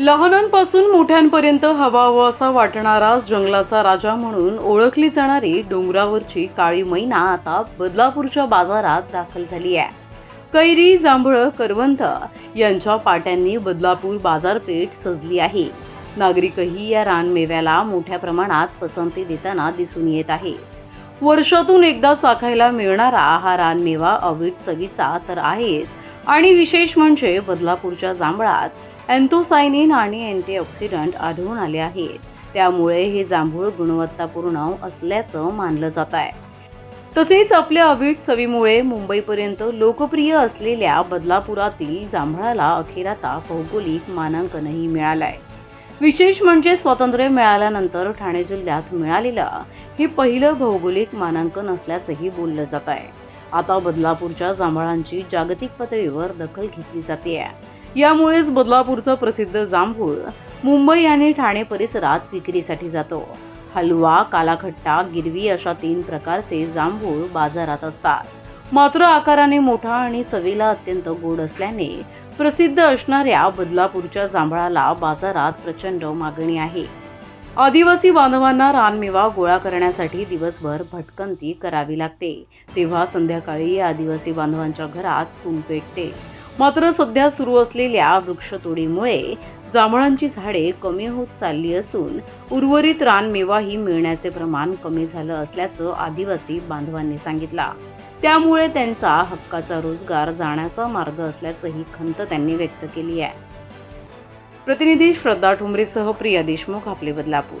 लहानांपासून मोठ्यांपर्यंत हवा असा वाटणारा जंगलाचा राजा म्हणून ओळखली जाणारी डोंगरावरची काळी मैना आता बदलापूरच्या बाजारात दाखल झाली आहे. कैरी जांभळं करवंत यांच्या पाट्यांनी बदलापूर बाजारपेठ सजली आहे. नागरिकही या रानमेव्याला मोठ्या प्रमाणात पसंती देताना दिसून येत आहे. वर्षातून एकदा चाखायला मिळणारा हा रानमेवा अवीट चवीचा तर आहेच आणि विशेष म्हणजे बदलापूरच्या जांभळात अँथोसायनिन आणि अँटीऑक्सिडंट आढळून आले आहेत. त्यामुळे हे जांभूळ गुणवत्तापूर्ण असल्याचं मानलं जात आहे. तसेच आपल्या अवीट चवीमुळे मुंबईपर्यंत लोकप्रिय असलेल्या बदलापुरातील जांभळाला अखेर आता भौगोलिक मानांकनही मिळालं आहे विशेष म्हणजे स्वातंत्र्य मिळाल्यानंतर ठाणे जिल्ह्यात मिळालेलं हे पहिलं भौगोलिक मानांकन असल्याचंही बोललं जात आहे. आता बदलापूरच्या जांभळांची जागतिक पातळीवर दखल घेतली जाते यामुळेच बदलापूरचं प्रसिद्ध जांभूळ मुंबई आणि ठाणे परिसरात विक्रीसाठी जातो. हलवा कालाखट्टा गिरवी अशा तीन प्रकारचे जांभूळ बाजारात असतात. मात्र आकाराने मोठा आणि चवीला अत्यंत गोड असल्याने प्रसिद्ध असणाऱ्या बदलापूरच्या जांभळाला बाजारात प्रचंड मागणी आहे. आदिवासी बांधवांना रानमेवा गोळा करण्यासाठी दिवसभर भटकंती करावी लागते. तेव्हा संध्याकाळी आदिवासी बांधवांच्या घरात चूल पेटते. मात्र सध्या सुरू असलेल्या वृक्षतोडीमुळे जांभळांची झाडे कमी होत चालली असून उर्वरित रानमेवाही मिळण्याचे प्रमाण कमी झालं असल्याचं आदिवासी बांधवांनी सांगितलं. त्यामुळे त्यांचा हक्काचा रोजगार जाण्याचा मार्ग असल्याचंही खंत त्यांनी व्यक्त केली आहे. प्रतिनिधी श्रद्धा ठुमरेसह प्रिया देशमुख आपले बदलापूर.